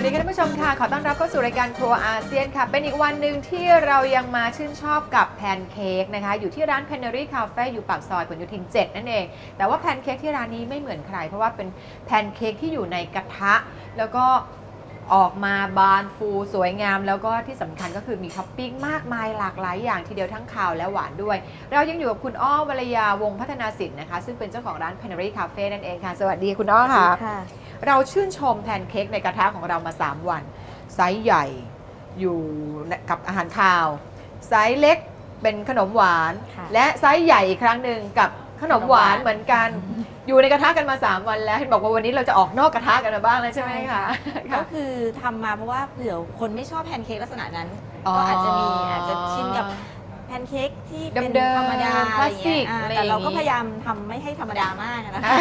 วัสดีค่ะท่านผู้ชมค่ะ ขอต้อนรับเข้าสู่รายการครัวอาเซียนค่ะ เป็นอีกวันหนึ่งที่เรายังมาชื่นชอบกับแพนเค้กนะคะ อยู่ที่ร้าน p a n e r y Cafe อยู่ปากซอยผลโยธิน 7 นั่นเอง แต่ว่าแพนเค้กที่ร้านนี้ไม่เหมือนใคร เพราะว่าเป็นแพนเค้กที่อยู่ในกระทะ แล้วก็ออกมาบานฟูสวยงาม แล้วก็ที่สำคัญก็คือมีท็อปปิ้งมากมายหลากหลายอย่างทีเดียวทั้งขาวและหวานด้วย เรายังอยู่กับคุณอ้อวรยาวงพัฒนาสินนะคะ ซึ่งเป็นเจ้าของร้าน p a n e r y Cafe นั่นเองค่ะ สวัสดีคุณอ้อค่ะ เราชื่นชมแพนเค้กในกระทะของเรามา 3 วัน ไซส์ใหญ่อยู่กับอาหารคาว ไซส์เล็กเป็นขนมหวาน ค่ะและไซส์ใหญ่อีกครั้งหนึ่งกับขนมหวาน เหมือนกัน อยู่ในกระทะกันมา 3 วันแล้วเห็นบอกว่าวันนี้เราจะออกนอกกระทะกันมาบ้างแล้วใช่ไหมคะก็ค่ะ คือทำมาเพราะว่าเผื่อคนไม่ชอบแพนเค้กลักษณะนั้นอ๋อก็อาจจะมีอาจจะชินกับแพ นเค้กที่เป็นเดิมๆธรรมดาคลาสสิกอะไรอะไรอย่างงี้เงี้ยอ่าแต่เราก็พยายามทำไม่ให้ธรรมดามากนะคะ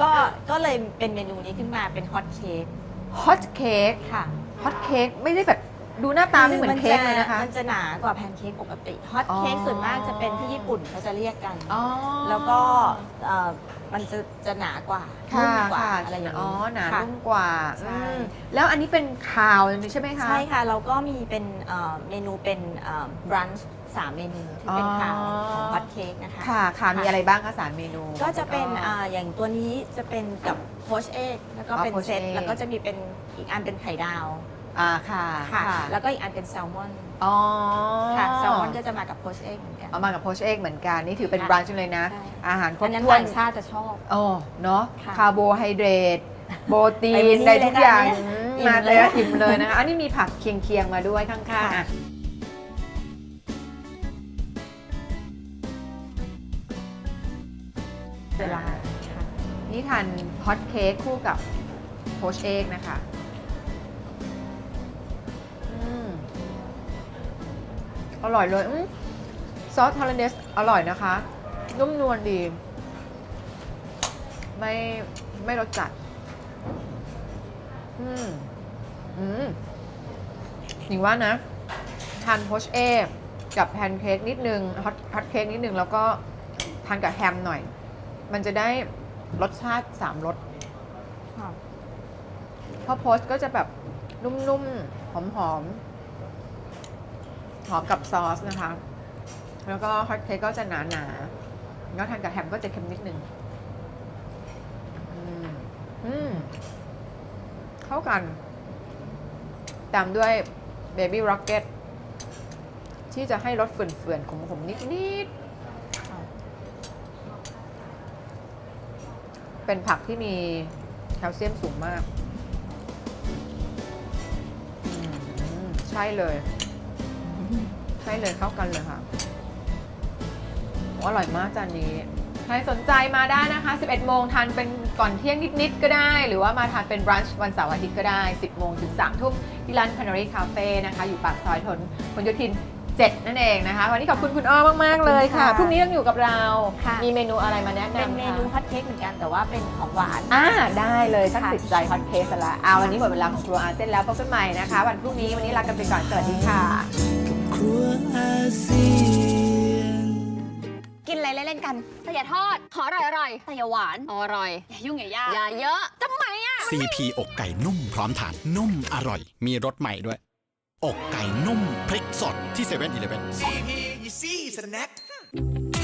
ก็ก็เลยเป็นเมนูนี้ขึ้นมาเป็นฮอตเค้กฮอตเค้กค่ะ ฮอตเค้กไม่ได้แบบ ดูหน้าตาไม่เหมือนเค้กเลยนะคะ มันจะหนากว่าแพนเค้กปกติฮอตอ๋อเค้กส่วนมากจะเป็นที่ญี่ปุ่นเขาจะเรียกกันอ๋อแล้วก็เอ่อมันจะจะหนากว่าค่ะนุ่มกว่าค่ะอะไรอย่างอ๋อนี้หนาค่ะนุ่มกว่าใช่อืมแล้วอันนี้เป็นคาวใช่ไหมคะใช่ค่ะเราก็มีเป็นเอ่อเมนูเป็นบรันช์สามเมนูที่เป็นอ๋อข่าวของฮอตเค้กนะคะค่ะค่ะมีอะไรบ้างคะสามเมนู ก็จะเป็นอ๋ออาอย่างตัวนี้จะเป็นกับโพชเอกแล้วก็อ๋อเป็น poached เซต egg แล้วก็จะมีเป็นอีกอันเป็นไข่ดาว อ่าค่ะค่ะ แล้วก็อีกอันเป็นแซลมอนอ๋อค่ะแซลมอนก็จะมากับโพชเอกเหมือนกัน เอามากับโพชเอกเหมือนกัน นี่ถือเป็นค่ะบรันช์เลยนะ ใช่ อาหารครอับนนั้นถ้วนต่างชาติจะชอบ โอ้เนาะค่ะคาร์โบไฮเดรตโปรตีเต็นมที่ได้ทุกอย่างเลยค่ะอืมอิ่มมาเลยเลยอิ่มเลยนะคะอันนี้มีผักเคียงๆมาด้วยข้างๆค่ะ อะเวลา ค่ะ นี่ทานฮอตเค้กคู่กับโพชเอกนะคะ อร่อยเลยอมซอสฮอลแลนเดสอร่อยนะคะ นุ่มนวลดี ไม่ไม่รสจัด อืม อืมหนิงว่านะ ทานโพชเอกกับแพนเค้กนิดนึงฮอตฮอตเค้กนิดนึง แล้วก็ทานกับแฮมหน่อย มันจะได้รสชาติสามรสค่ะเพราะโพสก็จะแบบนุ่มๆ หอมๆ หอมกับซอสนะคะ แล้วก็ฮอตเค้กก็จะหนาๆแล้วทานกับแฮมก็จะเค็มนิดนึงอืมอืมเข้ากัน ตามด้วยเบบี้ร็อกเก็ตที่จะให้รสเฟื่อนๆของผมนิดๆ เป็นผักที่มีแคลเซียมสูงมากอืมใช่เลย ใช่เลยเข้ากันเลยค่ะโอ้อร่อยมากจานนี้ ใครสนใจมาได้นะคะ 11 โมงทานเป็นก่อนเที่ยงนิด ๆ ก็ได้ หรือว่ามาทานเป็นบรันช์วันเสาร์อาทิตย์ก็ได้ 10 โมงถึง 3 ทุ่มที่ร้าน Canary Cafe นะคะ อยู่ปากซอยทนพลโยธิน 7 นั่นเองนะคะ วันนี้ขอบคุณคุณอ้อมาก ๆ เลยค่ะขอบคุณค่ะพรุ่งนี้ยังอยู่กับเราค่ะมีเมนูอะไรมาแนะนำเป็นเมนูคะฮอตเค้กเหมือนกันแต่ว่าเป็นของหวานอ่าได้เลยช่างค่ะติดใจฮอตเค้กซะละเอาวันนี้หมดเวลาของครัวอาเซียนแล้วพบกันใหม่นะคะ วันพรุ่งนี้วันนี้ลากันไปก่อนสวัสดีค่ะ กับครัวอาเซียน กินอะไรเล่นๆกันแต่อย่าทอด ขออร่อยอร่อยแต่อย่าหวานอร่อย อย่ายุ่งอย่ายากอย่าเยอะทำไมอะ CP อกไก่นุ่มพร้อมทานนุ่มอร่อย มีรสใหม่ด้วย อกไก่นุ่มพริกสดที่เซเว่นอีเลฟเว่น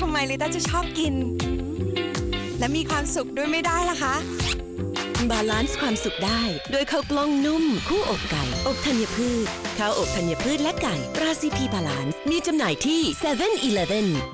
ทำไมลิต้าจะชอบกิน และมีความสุขด้วยไม่ได้ล่ะคะ บาลานซ์ความสุขได้ด้วยข้าวกล้องนุ่ม คู่อกไก่ อบธัญพืชข้าวอบธัญพืชและไก่ราซีพีบาลานซ์มีจำหน่ายที่7 e เ e ่ e อ